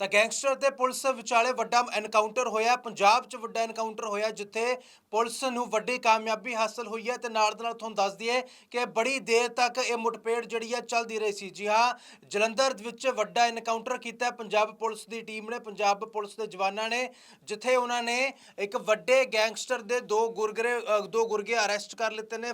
ਤਾਂ ਗੈਂਗਸਟਰ ਤੇ ਪੁਲਿਸ ਵਿਚਾਲੇ ਵੱਡਾ ਐਨਕਾਊਂਟਰ ਹੋਇਆ। ਪੰਜਾਬ 'ਚ ਵੱਡਾ ਐਨਕਾਊਂਟਰ ਹੋਇਆ, ਜਿੱਥੇ ਪੁਲਿਸ ਨੂੰ ਵੱਡੀ ਕਾਮਯਾਬੀ ਹਾਸਲ ਹੋਈ ਹੈ ਤੇ ਨਾਲ ਦੇ ਨਾਲ ਤੁਹਾਨੂੰ ਦੱਸ ਦਈਏ ਕਿ ਬੜੀ ਦੇਰ ਤੱਕ ਇਹ ਮੁਠਭੇੜ ਜਿਹੜੀ ਹੈ ਚੱਲਦੀ ਰਹੀ ਸੀ। ਜੀ ਹਾਂ, ਜਲੰਧਰ ਵਿੱਚ ਵੱਡਾ ਐਨਕਾਊਂਟਰ ਕੀਤਾ ਪੰਜਾਬ ਪੁਲਿਸ ਦੀ ਟੀਮ ਨੇ, ਪੰਜਾਬ ਪੁਲਿਸ ਦੇ ਜਵਾਨਾਂ ਨੇ, ਜਿੱਥੇ ਉਹਨਾਂ ਨੇ ਇੱਕ ਵੱਡੇ ਗੈਂਗਸਟਰ ਦੇ ਦੋ ਗੁਰਗਰੇ ਦੋ ਗੁਰਗੇ ਅਰੈਸਟ ਕਰ ਲਿੱਤੇ ਨੇ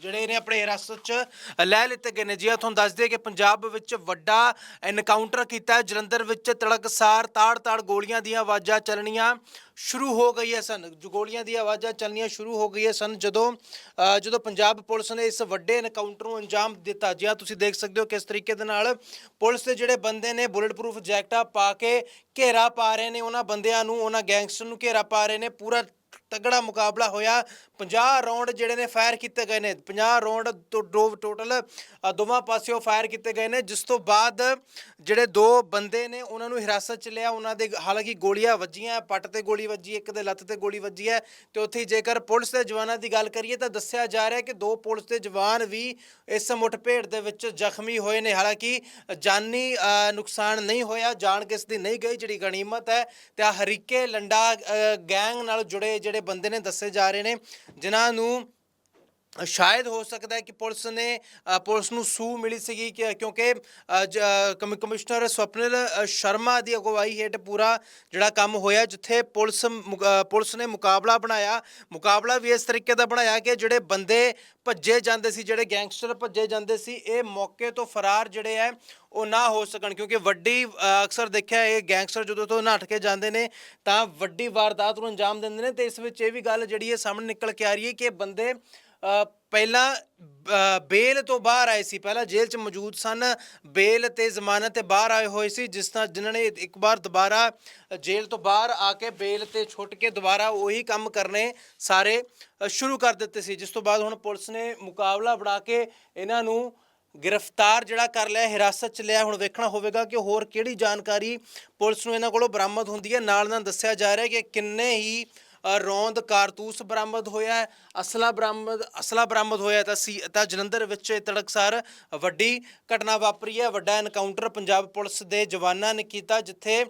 ਜਿਹੜੇ ਨੇ ਆਪਣੇ ਹਿਰਾਸਤ 'ਚ ਲੈ ਲਿੱਤੇ ਗਏ ਨੇ। ਜੀ ਹਾਂ, ਤੁਹਾਨੂੰ ਦੱਸ ਦਈਏ ਕਿ ਪੰਜਾਬ ਵਿੱਚ ਵੱਡਾ ਐਨਕਾਊਂਟਰ ਕੀਤਾ ਜਲੰਧਰ ਵਿੱਚ ਤੜਕਸਾਰ ਤਾੜ-ਤਾੜ ਗੋਲੀਆਂ ਦੀਆਂ ਆਵਾਜ਼ਾਂ ਚੱਲਣੀਆਂ ਸ਼ੁਰੂ ਹੋ ਗਈਆਂ ਸਨ। ਗੋਲੀਆਂ ਦੀਆਂ ਆਵਾਜ਼ਾਂ ਚੱਲਣੀਆਂ ਸ਼ੁਰੂ ਹੋ ਗਈਆਂ ਸਨ ਜਦੋਂ ਜਦੋਂ ਪੰਜਾਬ ਪੁਲਿਸ ਨੇ ਇਸ ਵੱਡੇ ਐਨਕਾਊਂਟਰ ਨੂੰ ਅੰਜਾਮ ਦਿੱਤਾ। ਜੀ ਤੁਸੀਂ ਦੇਖ ਸਕਦੇ ਹੋ ਕਿਸ ਤਰੀਕੇ ਦੇ ਨਾਲ ਪੁਲਿਸ ਦੇ ਜਿਹੜੇ ਬੰਦੇ ਨੇ ਬੁਲੇਟ ਪ੍ਰੂਫ ਜੈਕਟਾਂ ਪਾ ਕੇ ਘੇਰਾ ਪਾ ਰਹੇ ਨੇ। ਉਹਨਾਂ ਬੰਦਿਆਂ ਨੂੰ, ਉਹਨਾਂ ਗੈਂਗਸਟਰ ਨੂੰ ਘੇਰਾ ਪਾ ਰਹੇ ਨੇ। ਪੂਰਾ ਤਗੜਾ ਮੁਕਾਬਲਾ ਹੋਇਆ। 50 ਰਾਉਂਡ ਜਿਹੜੇ ਨੇ ਫਾਇਰ ਕੀਤੇ ਗਏ ਨੇ। 50 ਰਾਉਂਡ ਟੋਟਲ ਦੋਵਾਂ ਪਾਸਿਓਂ ਫਾਇਰ ਕੀਤੇ ਗਏ ਨੇ। ਜਿਸ ਤੋਂ ਬਾਅਦ ਜਿਹੜੇ ਦੋ ਬੰਦੇ ਨੇ, ਉਹਨਾਂ ਨੂੰ ਹਿਰਾਸਤ ਚ ਲਿਆ। ਉਹਨਾਂ ਦੇ ਹਾਲਾਂਕਿ ਗੋਲੀਆਂ ਵੱਜੀਆਂ, ਪੱਟ ਤੇ ਗੋਲੀ ਵੱਜੀ, ਇੱਕ ਦੇ ਲੱਤ ਤੇ ਗੋਲੀ ਵੱਜੀ ਹੈ। ਤੇ ਉੱਥੇ ਜੇਕਰ ਪੁਲਿਸ ਦੇ ਜਵਾਨਾਂ ਦੀ ਗੱਲ ਕਰੀਏ ਤਾਂ ਦੱਸਿਆ ਜਾ ਰਿਹਾ ਕਿ ਦੋ ਪੁਲਿਸ ਦੇ ਜਵਾਨ ਵੀ ਇਸ ਮੁਠਭੇੜ ਦੇ ਵਿੱਚ ਜ਼ਖਮੀ ਹੋਏ ਨੇ। ਹਾਲਾਂਕਿ ਜਾਨੀ ਨੁਕਸਾਨ ਨਹੀਂ ਹੋਇਆ। ਜਾਨ ਕਿਸ ਦੀ ਨਹੀਂ ਗਈ, ਜਿਹੜੀ ਗਨੀਮਤ ਹੈ। ਤੇ ਹਰੀਕੇ ਲੰਡਾ ਗੈਂਗ ਨਾਲ ਜੁੜੇ ਜਿਹੜੇ ਬੰਦੇ ਨੇ ਦੱਸੇ ਜਾ ਰਹੇ ਨੇ ਜਿਨ੍ਹਾਂ ਨੂੰ ਸ਼ਾਇਦ ਹੋ ਸਕਦਾ ਹੈ ਕਿ ਪੁਲਿਸ ਨੇ ਪੁਲਿਸ ਨੂੰ ਸੂ ਮਿਲੀ ਸੀਗੀ ਕਿ, ਕਿਉਂਕਿ ਜ- ਕਮਿਸ਼ਨਰ ਸਵਪਨਿਲ ਸ਼ਰਮਾ ਦੀ ਅਗਵਾਈ ਹੇਠ ਪੂਰਾ ਜਿਹੜਾ ਕੰਮ ਹੋਇਆ, ਜਿੱਥੇ ਪੁਲਿਸ ਮੁਕ- ਪੁਲਿਸ ਨੇ ਮੁਕਾਬਲਾ ਬਣਾਇਆ। ਮੁਕਾਬਲਾ ਵੀ ਇਸ ਤਰੀਕੇ ਦਾ ਬਣਾਇਆ ਕਿ ਜਿਹੜੇ ਬੰਦੇ ਭੱਜੇ ਜਾਂਦੇ ਸੀ, ਜਿਹੜੇ ਗੈਂਗਸਟਰ ਭੱਜੇ ਜਾਂਦੇ ਸੀ, ਇਹ ਮੌਕੇ ਤੋਂ ਫਰਾਰ ਜਿਹੜੇ ਹੈ, ਉਹ ਨਾ ਹੋ ਸਕਣ। ਕਿਉਂਕਿ ਵੱਡੀ ਅਕਸਰ ਦੇਖਿਆ ਇਹ ਗੈਂਗਸਟਰ ਜਦੋਂ ਤੋਂ ਨੱਠ ਕੇ ਜਾਂਦੇ ਨੇ, ਤਾਂ ਵੱਡੀ ਵਾਰਦਾਤ ਨੂੰ ਅੰਜਾਮ ਦਿੰਦੇ ਨੇ। ਤੇ ਇਸ ਵਿੱਚ ਇਹ ਵੀ ਗੱਲ ਜਿਹੜੀ ਹੈ ਸਾਹਮਣੇ ਨਿਕਲ ਕੇ ਆ ਰਹੀ ਹੈ ਕਿ ਬੰਦੇ ਪਹਿਲਾਂ ਬੇਲ ਤੋਂ ਬਾਹਰ ਆਏ ਸੀ। ਪਹਿਲਾਂ ਜੇਲ੍ਹ 'ਚ ਮੌਜੂਦ ਸਨ। ਬੇਲ ਤੇ ਜ਼ਮਾਨਤ ਤੇ ਬਾਹਰ ਆਏ ਹੋਏ ਸੀ, ਜਿਸ ਤਰ੍ਹਾਂ ਜਿਨ੍ਹਾਂ ਨੇ ਇੱਕ ਵਾਰ ਦੁਬਾਰਾ ਜੇਲ੍ਹ ਤੋਂ ਬਾਹਰ ਆ ਕੇ ਬੇਲ ਤੇ ਛੁੱਟ ਕੇ ਦੁਬਾਰਾ ਉਹੀ ਕੰਮ ਕਰਨੇ ਸਾਰੇ ਸ਼ੁਰੂ ਕਰ ਦਿੱਤੇ ਸੀ। ਜਿਸ ਤੋਂ ਬਾਅਦ ਹੁਣ ਪੁਲਿਸ ਨੇ ਮੁਕਾਬਲਾ ਬਣਾ ਕੇ ਇਹਨਾਂ ਨੂੰ ਗ੍ਰਿਫਤਾਰ ਜਿਹੜਾ ਕਰ ਲਿਆ, ਹਿਰਾਸਤ ਚ ਲਿਆ। ਹੁਣ ਵੇਖਣਾ ਹੋਵੇਗਾ ਕਿ ਹੋਰ ਕਿਹੜੀ ਜਾਣਕਾਰੀ ਪੁਲਿਸ ਨੂੰ ਇਹਨਾਂ ਕੋਲੋਂ ਬਰਾਮਦ ਹੁੰਦੀ ਹੈ। ਨਾਲ ਨਾਲ ਦੱਸਿਆ ਜਾ ਰਿਹਾ ਹੈ ਕਿ ਕਿੰਨੇ ਹੀ ਰੌਂਦ ਕਾਰਤੂਸ ਬਰਾਮਦ ਹੋਇਆ ਹੈ, ਅਸਲਾ ਬਰਾਮਦ ਅਸਲਾ ਬਰਾਮਦ ਹੋਇਆ ਤਾਂ ਸੀ, ਤਾਂ ਜਲੰਧਰ ਵਿੱਚ ਇਹ ਤੜਕਸਾਰ ਵੱਡੀ ਘਟਨਾ ਵਾਪਰੀ ਹੈ। ਵੱਡਾ ਐਨਕਾਊਂਟਰ ਪੰਜਾਬ ਪੁਲਿਸ ਦੇ ਜਵਾਨਾਂ ਨੇ ਕੀਤਾ, ਜਿੱਥੇ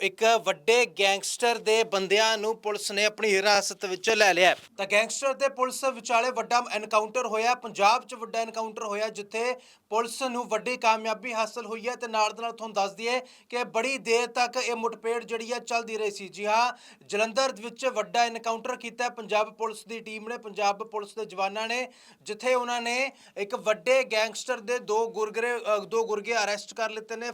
ਇੱਕ ਵੱਡੇ ਗੈਂਗਸਟਰ ਦੇ ਬੰਦਿਆਂ ਨੂੰ ਪੁਲਿਸ ਨੇ ਆਪਣੀ ਹਿਰਾਸਤ ਵਿੱਚ ਲੈ ਲਿਆ ਤਾਂ ਗੈਂਗਸਟਰ ਤੇ ਪੁਲਿਸ ਵਿਚਾਲੇ ਵੱਡਾ ਐਨਕਾਊਂਟਰ ਹੋਇਆ, ਪੰਜਾਬ 'ਚ ਵੱਡਾ ਐਨਕਾਊਂਟਰ ਹੋਇਆ, ਜਿੱਥੇ ਪੁਲਿਸ ਨੂੰ ਵੱਡੀ ਕਾਮਯਾਬੀ ਹਾਸਲ ਹੋਈ ਹੈ ਤੇ ਨਾਲ ਦੇ ਨਾਲ ਤੁਹਾਨੂੰ ਦੱਸ ਦਈਏ ਕਿ ਬੜੀ ਦੇਰ ਤੱਕ ਇਹ ਮੁਠਭੇੜ ਜਿਹੜੀ ਆ ਚੱਲਦੀ ਰਹੀ ਸੀ। ਜੀ ਹਾਂ, ਜਲੰਧਰ ਵਿੱਚ ਵੱਡਾ ਐਨਕਾਊਂਟਰ ਕੀਤਾ ਪੰਜਾਬ ਪੁਲਿਸ ਦੀ ਟੀਮ ਨੇ, ਪੰਜਾਬ ਪੁਲਿਸ ਦੇ ਜਵਾਨਾਂ ਨੇ, ਜਿੱਥੇ ਉਹਨਾਂ ਨੇ ਇੱਕ ਵੱਡੇ ਗੈਂਗਸਟਰ ਦੇ ਦੋ ਗੁਰਗਰੇ ਦੋ ਗੁਰਗੇ ਅਰੈਸਟ ਕਰ ਲਿੱਤੇ ਨੇ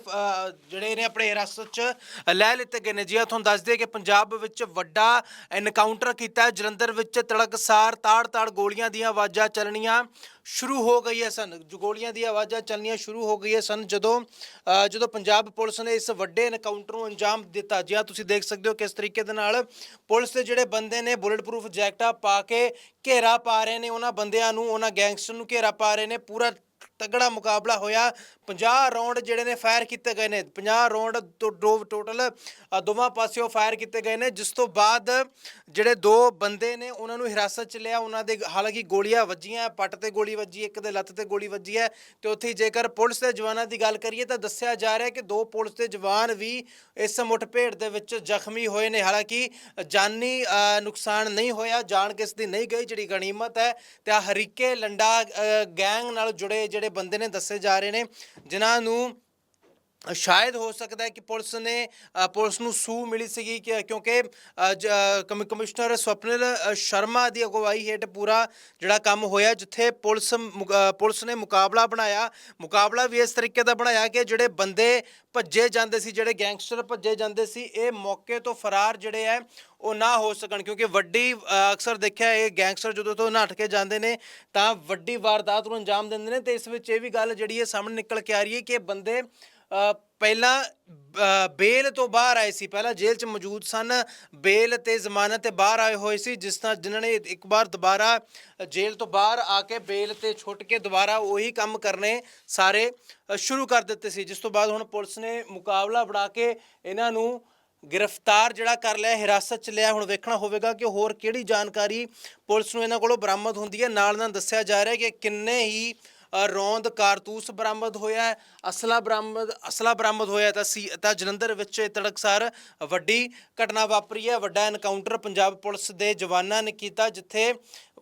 ਜਿਹੜੇ ਨੇ ਆਪਣੇ ਹਿਰਾਸਤ 'ਚ ਲੈ ਲਿੱਤੇ ਗਏ ਨੇ। ਜੀ ਹਾਂ ਤੁਹਾਨੂੰ ਦੱਸ ਦਈਏ ਕਿ ਪੰਜਾਬ ਵਿੱਚ ਵੱਡਾ ਐਨਕਾਊਂਟਰ ਕੀਤਾ ਹੈ ਜਲੰਧਰ ਵਿੱਚ ਤੜਕਸਾਰ ਤਾੜ-ਤਾੜ ਗੋਲੀਆਂ ਦੀਆਂ ਆਵਾਜ਼ਾਂ ਚੱਲਣੀਆਂ ਸ਼ੁਰੂ ਹੋ ਗਈਆਂ ਸਨ। ਗੋਲੀਆਂ ਦੀਆਂ ਆਵਾਜ਼ਾਂ ਚੱਲਣੀਆਂ ਸ਼ੁਰੂ ਹੋ ਗਈਆਂ ਸਨ ਜਦੋਂ ਅ, ਜਦੋਂ ਪੰਜਾਬ ਪੁਲਿਸ ਨੇ ਇਸ ਵੱਡੇ ਐਨਕਾਊਂਟਰ ਨੂੰ ਅੰਜਾਮ ਦਿੱਤਾ। ਜੀ ਹਾਂ ਤੁਸੀਂ ਦੇਖ ਸਕਦੇ ਹੋ ਕਿਸ ਤਰੀਕੇ ਦੇ ਨਾਲ ਪੁਲਿਸ ਦੇ ਜਿਹੜੇ ਬੰਦੇ ਨੇ ਬੁਲੇਟ ਪ੍ਰੂਫ ਜੈਕਟਾਂ ਪਾ ਕੇ ਘੇਰਾ ਪਾ ਰਹੇ ਨੇ। ਉਹਨਾਂ ਬੰਦਿਆਂ ਨੂੰ ਉਹਨਾਂ ਗੈਂਗਸਟਰ ਨੂੰ ਘੇਰਾ ਪਾ ਰਹੇ ਨੇ। ਪੂਰਾ ਤਗੜਾ ਮੁਕਾਬਲਾ ਹੋਇਆ। 50 ਰਾਉਂਡ ਜਿਹੜੇ ਨੇ ਫਾਇਰ ਕੀਤੇ ਗਏ ਨੇ। 50 ਰਾਉਂਡ ਟੋਟਲ ਦੋਵਾਂ ਪਾਸਿਓਂ ਫਾਇਰ ਕੀਤੇ ਗਏ ਨੇ। ਜਿਸ ਤੋਂ ਬਾਅਦ ਜਿਹੜੇ ਦੋ ਬੰਦੇ ਨੇ, ਉਹਨਾਂ ਨੂੰ ਹਿਰਾਸਤ 'ਚ ਲਿਆ। ਉਹਨਾਂ ਦੇ ਹਾਲਾਂਕਿ ਗੋਲੀਆਂ ਵੱਜੀਆਂ, ਪੱਟ ਤੇ ਗੋਲੀ ਵੱਜੀ, ਇੱਕ ਦੇ ਲੱਤ ਤੇ ਗੋਲੀ ਵੱਜੀ ਹੈ। ਤੇ ਉੱਥੇ ਜੇਕਰ ਪੁਲਿਸ ਦੇ ਜਵਾਨਾਂ ਦੀ ਗੱਲ ਕਰੀਏ ਤਾਂ ਦੱਸਿਆ ਜਾ ਰਿਹਾ ਕਿ ਦੋ ਪੁਲਿਸ ਦੇ ਜਵਾਨ ਵੀ ਇਸ ਮੁਠਭੇੜ ਦੇ ਵਿੱਚ ਜ਼ਖਮੀ ਹੋਏ ਨੇ। ਹਾਲਾਂਕਿ ਜਾਨੀ ਨੁਕਸਾਨ ਨਹੀਂ ਹੋਇਆ। ਜਾਨ ਕਿਸ ਦੀ ਨਹੀਂ ਗਈ, ਜਿਹੜੀ ਗਨੀਮਤ ਹੈ। ਤੇ ਹਰੀਕੇ ਲੰਡਾ ਗੈਂਗ ਨਾਲ ਜੁੜੇ ਜਿਹੜੇ ਬੰਦੇ ਨੇ ਦੱਸੇ ਜਾ ਰਹੇ ਨੇ ਜਿਨ੍ਹਾਂ ਨੂੰ ਸ਼ਾਇਦ ਹੋ ਸਕਦਾ ਹੈ ਕਿ ਪੁਲਿਸ ਨੇ ਪੁਲਿਸ ਨੂੰ ਸੂ ਮਿਲੀ ਸੀਗੀ ਕਿ ਕਿਉਂਕਿ ਜ- ਕਮਿਸ਼ਨਰ ਸਵਪਨਿਲ ਸ਼ਰਮਾ ਦੀ ਅਗਵਾਈ ਹੇਠ ਪੂਰਾ ਜਿਹੜਾ ਕੰਮ ਹੋਇਆ ਜਿੱਥੇ ਪੁਲਿਸ ਮੁਕ- ਪੁਲਿਸ ਨੇ ਮੁਕਾਬਲਾ ਬਣਾਇਆ ਮੁਕਾਬਲਾ ਵੀ ਇਸ ਤਰੀਕੇ ਦਾ ਬਣਾਇਆ ਕਿ ਜਿਹੜੇ ਬੰਦੇ ਭੱਜੇ ਜਾਂਦੇ ਸੀ ਜਿਹੜੇ ਗੈਂਗਸਟਰ ਭੱਜੇ ਜਾਂਦੇ ਸੀ ਇਹ ਮੌਕੇ ਤੋਂ ਫਰਾਰ ਜਿਹੜੇ ਹੈ ਉਹ ਨਾ ਹੋ ਸਕਣ ਕਿਉਂਕਿ ਵੱਡੀ ਅਕਸਰ ਦੇਖਿਆ ਇਹ ਗੈਂਗਸਟਰ ਜਦੋਂ ਤੋਂ ਨੱਠ ਕੇ ਜਾਂਦੇ ਨੇ ਤਾਂ ਵੱਡੀ ਵਾਰਦਾਤ ਨੂੰ ਅੰਜਾਮ ਦਿੰਦੇ ਨੇ ਤੇ ਇਸ ਵਿੱਚ ਇਹ ਵੀ ਗੱਲ ਜਿਹੜੀ ਹੈ ਸਾਹਮਣੇ ਨਿਕਲ ਕੇ ਆ ਰਹੀ ਹੈ ਕਿ ਬੰਦੇ ਪਹਿਲਾਂ ਬੇਲ ਤੋਂ ਬਾਹਰ ਆਏ ਸੀ। ਪਹਿਲਾਂ ਜੇਲ੍ਹ 'ਚ ਮੌਜੂਦ ਸਨ। ਬੇਲ ਤੇ ਜ਼ਮਾਨਤ ਤੇ ਬਾਹਰ ਆਏ ਹੋਏ ਸੀ, ਜਿਸ ਤਰ੍ਹਾਂ ਜਿਨ੍ਹਾਂ ਨੇ ਇੱਕ ਵਾਰ ਦੁਬਾਰਾ ਜੇਲ੍ਹ ਤੋਂ ਬਾਹਰ ਆ ਕੇ ਬੇਲ ਤੇ ਛੁੱਟ ਕੇ ਦੁਬਾਰਾ ਉਹੀ ਕੰਮ ਕਰਨੇ ਸਾਰੇ ਸ਼ੁਰੂ ਕਰ ਦਿੱਤੇ ਸੀ। ਜਿਸ ਤੋਂ ਬਾਅਦ ਹੁਣ ਪੁਲਿਸ ਨੇ ਮੁਕਾਬਲਾ ਬਣਾ ਕੇ ਇਹਨਾਂ ਨੂੰ ਗ੍ਰਿਫਤਾਰ ਜਿਹੜਾ ਕਰ ਲਿਆ, ਹਿਰਾਸਤ 'ਚ ਲਿਆ। ਹੁਣ ਵੇਖਣਾ ਹੋਵੇਗਾ ਕਿ ਹੋਰ ਕਿਹੜੀ ਜਾਣਕਾਰੀ ਪੁਲਿਸ ਨੂੰ ਇਹਨਾਂ ਕੋਲੋਂ ਬਰਾਮਦ ਹੁੰਦੀ ਹੈ। ਨਾਲ ਨਾਲ ਦੱਸਿਆ ਜਾ ਰਿਹਾ ਹੈ ਕਿ ਕਿੰਨੇ ਹੀ ਰੌਂਦ ਕਾਰਤੂਸ ਬਰਾਮਦ ਹੋਇਆ ਹੈ, ਅਸਲਾ ਬਰਾਮਦ ਅਸਲਾ ਬਰਾਮਦ ਹੋਇਆ ਤਾਂ ਸੀ, ਤਾਂ ਜਲੰਧਰ ਵਿੱਚ ਇਹ ਤੜਕਸਾਰ ਵੱਡੀ ਘਟਨਾ ਵਾਪਰੀ ਹੈ। ਵੱਡਾ ਐਨਕਾਊਂਟਰ ਪੰਜਾਬ ਪੁਲਿਸ ਦੇ ਜਵਾਨਾਂ ਨੇ ਕੀਤਾ, ਜਿੱਥੇ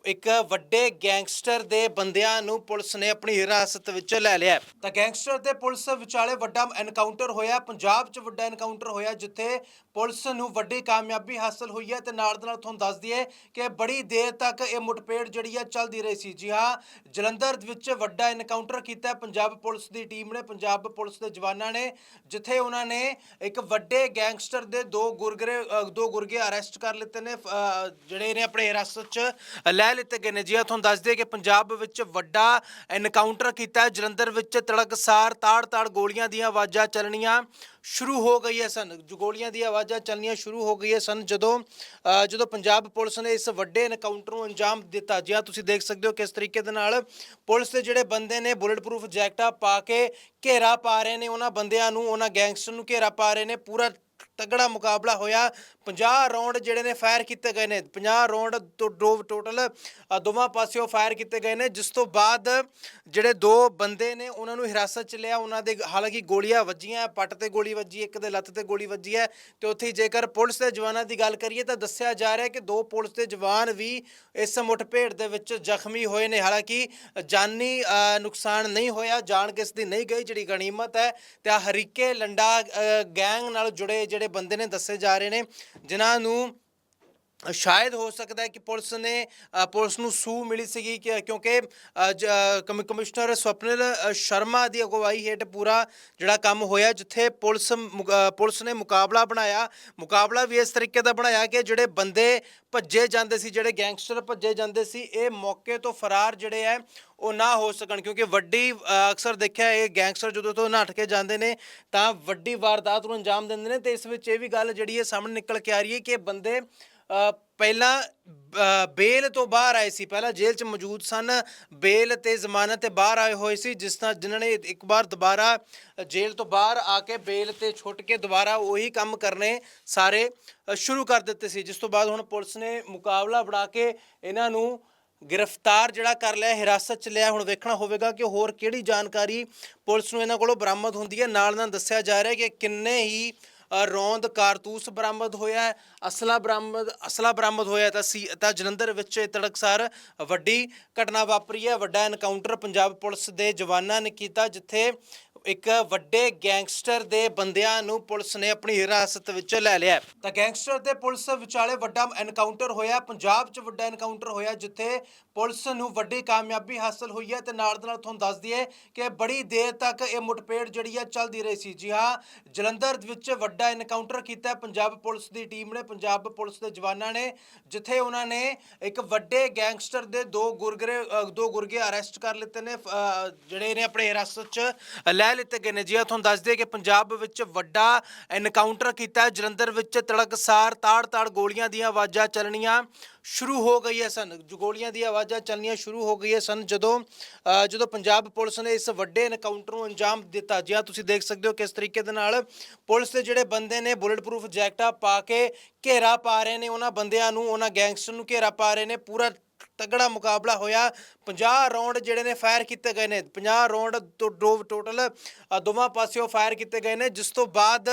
ਇੱਕ ਵੱਡੇ ਗੈਂਗਸਟਰ ਦੇ ਬੰਦਿਆਂ ਨੂੰ ਪੁਲਿਸ ਨੇ ਆਪਣੀ ਹਿਰਾਸਤ ਵਿੱਚ ਲੈ ਲਿਆ ਤਾਂ ਗੈਂਗਸਟਰ ਤੇ ਪੁਲਿਸ ਵਿਚਾਲੇ ਵੱਡਾ ਐਨਕਾਊਂਟਰ ਹੋਇਆ, ਪੰਜਾਬ 'ਚ ਵੱਡਾ ਐਨਕਾਊਂਟਰ ਹੋਇਆ, ਜਿੱਥੇ ਪੁਲਿਸ ਨੂੰ ਵੱਡੀ ਕਾਮਯਾਬੀ ਹਾਸਲ ਹੋਈ ਹੈ ਤੇ ਨਾਲ ਦੇ ਨਾਲ ਤੁਹਾਨੂੰ ਦੱਸ ਦਈਏ ਕਿ ਬੜੀ ਦੇਰ ਤੱਕ ਇਹ ਮੁਠਭੇੜ ਜਿਹੜੀ ਆ ਚੱਲਦੀ ਰਹੀ ਸੀ। ਜੀ ਹਾਂ, ਜਲੰਧਰ ਵਿੱਚ ਵੱਡਾ ਐਨਕਾਊਂਟਰ ਕੀਤਾ ਪੰਜਾਬ ਪੁਲਿਸ ਦੀ ਟੀਮ ਨੇ, ਪੰਜਾਬ ਪੁਲਿਸ ਦੇ ਜਵਾਨਾਂ ਨੇ, ਜਿੱਥੇ ਉਹਨਾਂ ਨੇ ਇੱਕ ਵੱਡੇ ਗੈਂਗਸਟਰ ਦੇ ਦੋ ਗੁਰਗਰੇ ਦੋ ਗੁਰਗੇ ਅਰੈਸਟ ਕਰ ਲਿੱਤੇ ਨੇ ਜਿਹੜੇ ਨੇ ਆਪਣੇ ਹਿਰਾਸਤ 'ਚ ਲੈ ਲਿੱਤੇ ਗਏ ਨੇ। ਜੀ ਹਾਂ ਤੁਹਾਨੂੰ ਦੱਸ ਦਈਏ ਕਿ ਪੰਜਾਬ ਵਿੱਚ ਵੱਡਾ ਐਨਕਾਊਂਟਰ ਕੀਤਾ ਹੈ ਜਲੰਧਰ ਵਿੱਚ ਤੜਕਸਾਰ ਤਾੜ-ਤਾੜ ਗੋਲੀਆਂ ਦੀਆਂ ਆਵਾਜ਼ਾਂ ਚੱਲਣੀਆਂ ਸ਼ੁਰੂ ਹੋ ਗਈਆਂ ਸਨ। ਗੋਲੀਆਂ ਦੀਆਂ ਆਵਾਜ਼ਾਂ ਚੱਲਣੀਆਂ ਸ਼ੁਰੂ ਹੋ ਗਈਆਂ ਸਨ ਜਦੋਂ ਜਦੋਂ ਪੰਜਾਬ ਪੁਲਿਸ ਨੇ ਇਸ ਵੱਡੇ ਐਨਕਾਊਂਟਰ ਨੂੰ ਅੰਜਾਮ ਦਿੱਤਾ। ਜੀ ਹਾਂ, ਤੁਸੀਂ ਦੇਖ ਸਕਦੇ ਹੋ ਕਿਸ ਤਰੀਕੇ ਦੇ ਨਾਲ ਪੁਲਿਸ ਦੇ ਜਿਹੜੇ ਬੰਦੇ ਨੇ ਬੁਲਟ ਪ੍ਰੂਫ ਜੈਕਟਾਂ ਪਾ ਕੇ ਘੇਰਾ ਪਾ ਰਹੇ ਨੇ। ਉਹਨਾਂ ਬੰਦਿਆਂ ਨੂੰ, ਉਹਨਾਂ ਗੈਂਗਸਟਰ ਨੂੰ ਘੇਰਾ ਪਾ ਰਹੇ ਨੇ। ਪੂਰਾ ਤਗੜਾ ਮੁਕਾਬਲਾ ਹੋਇਆ। 50 ਰੌਂਡ ਜਿਹੜੇ ਨੇ ਫਾਇਰ ਕੀਤੇ ਗਏ ਨੇ। 50 ਰੌਂਡ ਟੋਟਲ ਦੋਵਾਂ ਪਾਸਿਓਂ ਫਾਇਰ ਕੀਤੇ ਗਏ ਨੇ। ਜਿਸ ਤੋਂ ਬਾਅਦ ਜਿਹੜੇ ਦੋ ਬੰਦੇ ਨੇ, ਉਹਨਾਂ ਨੂੰ ਹਿਰਾਸਤ ਚ ਲਿਆ। ਉਹਨਾਂ ਦੇ ਹਾਲਾਂਕਿ ਗੋਲੀਆਂ ਵੱਜੀਆਂ, ਪੱਟ ਤੇ ਗੋਲੀ ਵੱਜੀ, ਇੱਕ ਦੇ ਲੱਤ ਤੇ ਗੋਲੀ ਵੱਜੀ ਹੈ। ਤੇ ਉੱਥੇ ਜੇਕਰ ਪੁਲਿਸ ਦੇ ਜਵਾਨਾਂ ਦੀ ਗੱਲ ਕਰੀਏ ਤਾਂ ਦੱਸਿਆ ਜਾ ਰਿਹਾ ਕਿ ਦੋ ਪੁਲਿਸ ਦੇ ਜਵਾਨ ਵੀ ਇਸ ਮੁੱਠਭੇੜ ਦੇ ਵਿੱਚ ਜ਼ਖਮੀ ਹੋਏ ਨੇ। ਹਾਲਾਂਕਿ ਜਾਨੀ ਨੁਕਸਾਨ ਨਹੀਂ ਹੋਇਆ ਜਾਨ ਕਿਸ ਦੀ ਨਹੀਂ ਗਈ, ਜਿਹੜੀ ਗਨੀਮਤ ਹੈ। ਤੇ ਹਰੀਕੇ ਲੰਡਾ ਗੈਂਗ ਨਾਲ ਜੁੜੇ ਜਿਹੜੇ ਬੰਦੇ ਨੇ, ਦੱਸੇ ਜਾ ਰਹੇ ਨੇ। ਜਿਨ੍ਹਾਂ ਨੂੰ ਸ਼ਾਇਦ ਹੋ ਸਕਦਾ ਹੈ ਕਿ ਪੁਲਿਸ ਨੇ ਪੁਲਿਸ ਨੂੰ ਸੂ ਮਿਲੀ ਸੀਗੀ ਕਿ ਕਿਉਂਕਿ ਜ- ਕਮਿਸ਼ਨਰ ਸਵਪਨਿਲ ਸ਼ਰਮਾ ਦੀ ਅਗਵਾਈ ਹੇਠ ਪੂਰਾ ਜਿਹੜਾ ਕੰਮ ਹੋਇਆ ਜਿੱਥੇ ਪੁਲਿਸ ਮੁਕ- ਪੁਲਿਸ ਨੇ ਮੁਕਾਬਲਾ ਬਣਾਇਆ ਮੁਕਾਬਲਾ ਵੀ ਇਸ ਤਰੀਕੇ ਦਾ ਬਣਾਇਆ ਕਿ ਜਿਹੜੇ ਬੰਦੇ ਭੱਜੇ ਜਾਂਦੇ ਸੀ ਜਿਹੜੇ ਗੈਂਗਸਟਰ ਭੱਜੇ ਜਾਂਦੇ ਸੀ ਇਹ ਮੌਕੇ ਤੋਂ ਫਰਾਰ ਜਿਹੜੇ ਹੈ ਉਹ ਨਾ ਹੋ ਸਕਣ ਕਿਉਂਕਿ ਵੱਡੀ ਅਕਸਰ ਦੇਖਿਆ ਇਹ ਗੈਂਗਸਟਰ ਜਦੋਂ ਤੋਂ ਨੱਠ ਕੇ ਜਾਂਦੇ ਨੇ ਤਾਂ ਵੱਡੀ ਵਾਰਦਾਤ ਨੂੰ ਅੰਜਾਮ ਦਿੰਦੇ ਨੇ ਤੇ ਇਸ ਵਿੱਚ ਇਹ ਵੀ ਗੱਲ ਜਿਹੜੀ ਹੈ ਸਾਹਮਣੇ ਨਿਕਲ ਕੇ ਆ ਰਹੀ ਹੈ ਕਿ ਬੰਦੇ ਪਹਿਲਾਂ ਬੇਲ ਤੋਂ ਬਾਹਰ ਆਏ ਸੀ। ਪਹਿਲਾਂ ਜੇਲ੍ਹ 'ਚ ਮੌਜੂਦ ਸਨ। ਬੇਲ ਤੇ ਜ਼ਮਾਨਤ ਤੇ ਬਾਹਰ ਆਏ ਹੋਏ ਸੀ, ਜਿਸ ਤਰ੍ਹਾਂ ਜਿਨ੍ਹਾਂ ਨੇ ਇੱਕ ਵਾਰ ਦੁਬਾਰਾ ਜੇਲ੍ਹ ਤੋਂ ਬਾਹਰ ਆ ਕੇ ਬੇਲ ਤੇ ਛੁੱਟ ਕੇ ਦੁਬਾਰਾ ਉਹੀ ਕੰਮ ਕਰਨੇ ਸਾਰੇ ਸ਼ੁਰੂ ਕਰ ਦਿੱਤੇ ਸੀ। ਜਿਸ ਤੋਂ ਬਾਅਦ ਹੁਣ ਪੁਲਿਸ ਨੇ ਮੁਕਾਬਲਾ ਬਣਾ ਕੇ ਇਹਨਾਂ ਨੂੰ ਗ੍ਰਿਫਤਾਰ ਜਿਹੜਾ ਕਰ ਲਿਆ, ਹਿਰਾਸਤ ਚ ਲਿਆ। ਹੁਣ ਵੇਖਣਾ ਹੋਵੇਗਾ ਕਿ ਹੋਰ ਕਿਹੜੀ ਜਾਣਕਾਰੀ ਪੁਲਿਸ ਨੂੰ ਇਹਨਾਂ ਕੋਲੋਂ ਬਰਾਮਦ ਹੁੰਦੀ ਹੈ। ਨਾਲ ਨਾਲ ਦੱਸਿਆ ਜਾ ਰਿਹਾ ਕਿ ਕਿੰਨੇ ਹੀ ਰੌਂਦ ਕਾਰਤੂਸ ਬਰਾਮਦ ਹੋਇਆ ਹੈ, ਅਸਲਾ ਬਰਾਮਦ ਅਸਲਾ ਬਰਾਮਦ ਹੋਇਆ ਤਾਂ ਸੀ, ਤਾਂ ਜਲੰਧਰ ਵਿੱਚ ਇਹ ਤੜਕਸਾਰ ਵੱਡੀ ਘਟਨਾ ਵਾਪਰੀ ਹੈ। ਵੱਡਾ ਐਨਕਾਊਂਟਰ ਪੰਜਾਬ ਪੁਲਿਸ ਦੇ ਜਵਾਨਾਂ ਨੇ ਕੀਤਾ, ਜਿੱਥੇ ਇੱਕ ਵੱਡੇ ਗੈਂਗਸਟਰ ਦੇ ਬੰਦਿਆਂ ਨੂੰ ਪੁਲਿਸ ਨੇ ਆਪਣੀ ਹਿਰਾਸਤ ਵਿੱਚ ਲੈ ਲਿਆ ਤਾਂ ਗੈਂਗਸਟਰ ਤੇ ਪੁਲਿਸ ਵਿਚਾਲੇ ਵੱਡਾ ਐਨਕਾਊਂਟਰ ਹੋਇਆ, ਪੰਜਾਬ 'ਚ ਵੱਡਾ ਐਨਕਾਊਂਟਰ ਹੋਇਆ, ਜਿੱਥੇ ਪੁਲਿਸ ਨੂੰ ਵੱਡੀ ਕਾਮਯਾਬੀ ਹਾਸਲ ਹੋਈ ਹੈ ਤੇ ਨਾਲ ਨਾਲ ਤੁਹਾਨੂੰ ਦੱਸ ਦਈਏ ਕਿ ਬੜੀ ਦੇਰ ਤੱਕ ਇਹ ਮੁਠਭੇੜ ਜਿਹੜੀ ਹੈ ਚੱਲਦੀ ਰਹੀ ਸੀ। ਜੀ ਹਾਂ, ਜਲੰਧਰ ਵਿੱਚ ਵੱਡਾ ਵੱਡਾ ਐਨਕਾਊਂਟਰ ਕੀਤਾ ਪੰਜਾਬ ਪੁਲਿਸ ਦੀ ਟੀਮ ਨੇ, ਪੰਜਾਬ ਪੁਲਿਸ ਦੇ ਜਵਾਨਾਂ ਨੇ, ਜਿੱਥੇ ਉਹਨਾਂ ਨੇ ਇੱਕ ਵੱਡੇ ਗੈਂਗਸਟਰ ਦੇ ਦੋ ਗੁਰਗਰੇ ਦੋ ਗੁਰਗੇ ਅਰੈਸਟ ਕਰ ਲਿੱਤੇ ਨੇ ਜਿਹੜੇ ਨੇ ਆਪਣੇ ਹਿਰਾਸਤ 'ਚ ਲੈ ਲਿੱਤੇ ਗਏ ਨੇ। ਜੀ ਹਾਂ ਤੁਹਾਨੂੰ ਦੱਸ ਦਈਏ ਕਿ ਪੰਜਾਬ ਵਿੱਚ ਵੱਡਾ ਐਨਕਾਊਂਟਰ ਕੀਤਾ। ਜਲੰਧਰ ਵਿੱਚ ਤੜਕਸਾਰ ਤਾੜ-ਤਾੜ ਗੋਲੀਆਂ ਦੀਆਂ ਆਵਾਜ਼ਾਂ ਚੱਲਣੀਆਂ। ਸ਼ੁਰੂ ਹੋ ਗਈਆਂ ਸਨ। ਜੋ ਗੋਲੀਆਂ ਦੀਆਂ ਆਵਾਜ਼ਾਂ ਚੱਲਣੀਆਂ ਸ਼ੁਰੂ ਹੋ ਗਈਆਂ ਸਨ ਜਦੋਂ ਜਦੋਂ ਪੰਜਾਬ ਪੁਲਿਸ ਨੇ ਇਸ ਵੱਡੇ ਐਨਕਾਊਂਟਰ ਨੂੰ ਅੰਜਾਮ ਦਿੱਤਾ। ਜੀ ਤੁਸੀਂ ਦੇਖ ਸਕਦੇ ਹੋ ਕਿਸ ਤਰੀਕੇ ਦੇ ਨਾਲ ਪੁਲਿਸ ਦੇ ਜਿਹੜੇ ਬੰਦੇ ਨੇ ਬੁਲਟ ਪ੍ਰੂਫ ਜੈਕਟਾਂ ਪਾ ਕੇ ਘੇਰਾ ਪਾ ਰਹੇ ਨੇ। ਉਹਨਾਂ ਬੰਦਿਆਂ ਨੂੰ, ਉਹਨਾਂ ਗੈਂਗਸਟਰ ਨੂੰ ਘੇਰਾ ਪਾ ਰਹੇ ਨੇ। ਪੂਰਾ ਤਗੜਾ ਮੁਕਾਬਲਾ ਹੋਇਆ। 50 ਰੌਂਡ ਜਿਹੜੇ ਨੇ ਫਾਇਰ ਕੀਤੇ ਗਏ ਨੇ। 50 ਰੌਂਡ ਟੋਟਲ ਦੋਵਾਂ ਪਾਸਿਓਂ ਫਾਇਰ ਕੀਤੇ ਗਏ ਨੇ। ਜਿਸ ਤੋਂ ਬਾਅਦ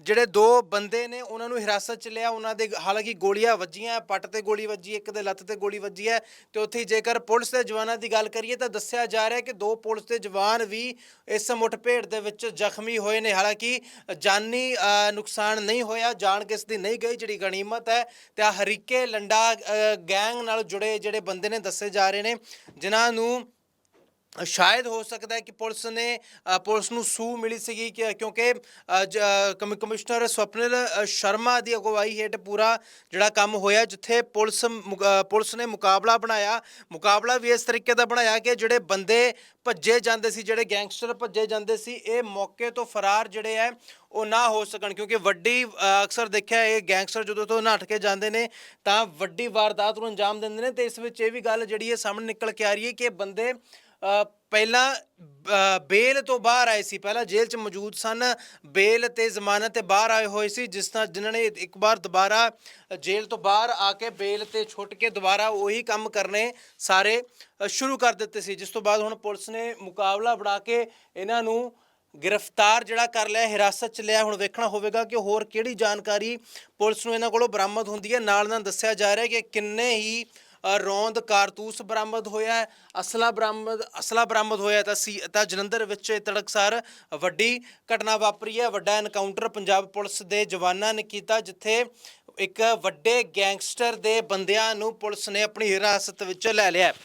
ਜਿਹੜੇ ਦੋ ਬੰਦੇ ਨੇ, ਉਹਨਾਂ ਨੂੰ ਹਿਰਾਸਤ 'ਚ ਲਿਆ। ਉਹਨਾਂ ਦੇ ਹਾਲਾਂਕਿ ਗੋਲੀਆਂ ਵੱਜੀਆਂ, ਪੱਟ ਤੇ ਗੋਲੀ ਵੱਜੀ, ਇੱਕ ਦੇ ਲੱਤ ਤੇ ਗੋਲੀ ਵੱਜੀ ਹੈ। ਤੇ ਉੱਥੇ ਜੇਕਰ ਪੁਲਿਸ ਦੇ ਜਵਾਨਾਂ ਦੀ ਗੱਲ ਕਰੀਏ ਤਾਂ ਦੱਸਿਆ ਜਾ ਰਿਹਾ ਕਿ ਦੋ ਪੁਲਿਸ ਦੇ ਜਵਾਨ ਵੀ ਇਸ ਮੁੱਠਭੇੜ ਦੇ ਵਿੱਚ ਜ਼ਖਮੀ ਹੋਏ ਨੇ। ਹਾਲਾਂਕਿ ਜਾਨੀ ਨੁਕਸਾਨ ਨਹੀਂ ਹੋਇਆ। ਜਾਨ ਕਿਸ ਦੀ ਨਹੀਂ ਗਈ, ਜਿਹੜੀ ਗਨੀਮਤ ਹੈ। ਤੇ ਹਰੀਕੇ ਲੰਡਾ ਗੈਂਗ ਨਾਲ ਜੁੜੇ ਜਿਹੜੇ ਬੰਦੇ ਨੇ ਦੱਸੇ ਜਾ ਰਹੇ ਨੇ ਜਿਨ੍ਹਾਂ ਨੂੰ ਸ਼ਾਇਦ ਹੋ ਸਕਦਾ ਹੈ ਕਿ ਪੁਲਿਸ ਨੇ ਪੁਲਿਸ ਨੂੰ ਸੂ ਮਿਲੀ ਸੀਗੀ ਕਿ ਕਿਉਂਕਿ ਜ- ਕਮਿਸ਼ਨਰ ਸਵਪਨਿਲ ਸ਼ਰਮਾ ਦੀ ਅਗਵਾਈ ਹੇਠ ਪੂਰਾ ਜਿਹੜਾ ਕੰਮ ਹੋਇਆ ਜਿੱਥੇ ਪੁਲਿਸ ਮੁਕ- ਪੁਲਿਸ ਨੇ ਮੁਕਾਬਲਾ ਬਣਾਇਆ ਮੁਕਾਬਲਾ ਵੀ ਇਸ ਤਰੀਕੇ ਦਾ ਬਣਾਇਆ ਕਿ ਜਿਹੜੇ ਬੰਦੇ ਭੱਜੇ ਜਾਂਦੇ ਸੀ ਜਿਹੜੇ ਗੈਂਗਸਟਰ ਭੱਜੇ ਜਾਂਦੇ ਸੀ ਇਹ ਮੌਕੇ ਤੋਂ ਫਰਾਰ ਜਿਹੜੇ ਹੈ ਉਹ ਨਾ ਹੋ ਸਕਣ ਕਿਉਂਕਿ ਵੱਡੀ ਅਕਸਰ ਦੇਖਿਆ ਇਹ ਗੈਂਗਸਟਰ ਜਦੋਂ ਤੋਂ ਨੱਠ ਕੇ ਜਾਂਦੇ ਨੇ ਤਾਂ ਵੱਡੀ ਵਾਰਦਾਤ ਨੂੰ ਅੰਜਾਮ ਦਿੰਦੇ ਨੇ ਤੇ ਇਸ ਵਿੱਚ ਇਹ ਵੀ ਗੱਲ ਜਿਹੜੀ ਹੈ ਸਾਹਮਣੇ ਨਿਕਲ ਕੇ ਆ ਰਹੀ ਹੈ ਕਿ ਬੰਦੇ ਪਹਿਲਾਂ ਅ, ਬੇਲ ਤੋਂ ਬਾਹਰ ਆਏ ਸੀ। ਪਹਿਲਾਂ ਜੇਲ੍ਹ 'ਚ ਮੌਜੂਦ ਸਨ। ਬੇਲ ਤੇ ਜ਼ਮਾਨਤ ਤੇ ਬਾਹਰ ਆਏ ਹੋਏ ਸੀ ਜਿਸ ਤਰ੍ਹਾਂ ਜਿਨ੍ਹਾਂ ਨੇ ਇੱਕ ਵਾਰ ਦੁਬਾਰਾ ਜੇਲ੍ਹ ਤੋਂ ਬਾਹਰ ਆ ਕੇ ਬੇਲ ਤੇ ਛੁੱਟ ਕੇ ਦੁਬਾਰਾ ਉਹੀ ਕੰਮ ਕਰਨੇ ਸਾਰੇ ਸ਼ੁਰੂ ਕਰ ਦਿੱਤੇ ਸੀ। ਜਿਸ ਤੋਂ ਬਾਅਦ ਹੁਣ ਪੁਲਿਸ ਨੇ ਮੁਕਾਬਲਾ ਬਣਾ ਕੇ ਇਹਨਾਂ ਨੂੰ ਗ੍ਰਿਫਤਾਰ ਜਿਹੜਾ ਕਰ ਲਿਆ ਹਿਰਾਸਤ ਚ ਲਿਆ। ਹੁਣ ਵੇਖਣਾ ਹੋਵੇਗਾ ਕਿ ਹੋਰ ਕਿਹੜੀ ਜਾਣਕਾਰੀ ਪੁਲਿਸ ਨੂੰ ਇਹਨਾਂ ਕੋਲੋਂ ਬਰਾਮਦ ਹੁੰਦੀ ਹੈ। ਨਾਲ ਨਾਲ ਦੱਸਿਆ ਜਾ ਰਿਹਾ ਹੈ ਕਿ ਕਿੰਨੇ ਹੀ ਰੌਂਦ ਕਾਰਤੂਸ ਬਰਾਮਦ ਹੋਇਆ ਹੈ, ਅਸਲਾ ਬਰਾਮਦ ਅਸਲਾ ਬਰਾਮਦ ਹੋਇਆ ਤਾਂ ਸੀ, ਤਾਂ ਜਲੰਧਰ ਵਿੱਚ ਇਹ ਤੜਕਸਾਰ ਵੱਡੀ ਘਟਨਾ ਵਾਪਰੀ ਹੈ। ਵੱਡਾ ਐਨਕਾਊਂਟਰ ਪੰਜਾਬ ਪੁਲਿਸ ਦੇ ਜਵਾਨਾਂ ਨੇ ਕੀਤਾ, ਜਿੱਥੇ ਇੱਕ ਵੱਡੇ ਗੈਂਗਸਟਰ ਦੇ ਬੰਦਿਆਂ ਨੂੰ ਪੁਲਿਸ ਨੇ ਆਪਣੀ ਹਿਰਾਸਤ ਵਿੱਚ ਲੈ ਲਿਆ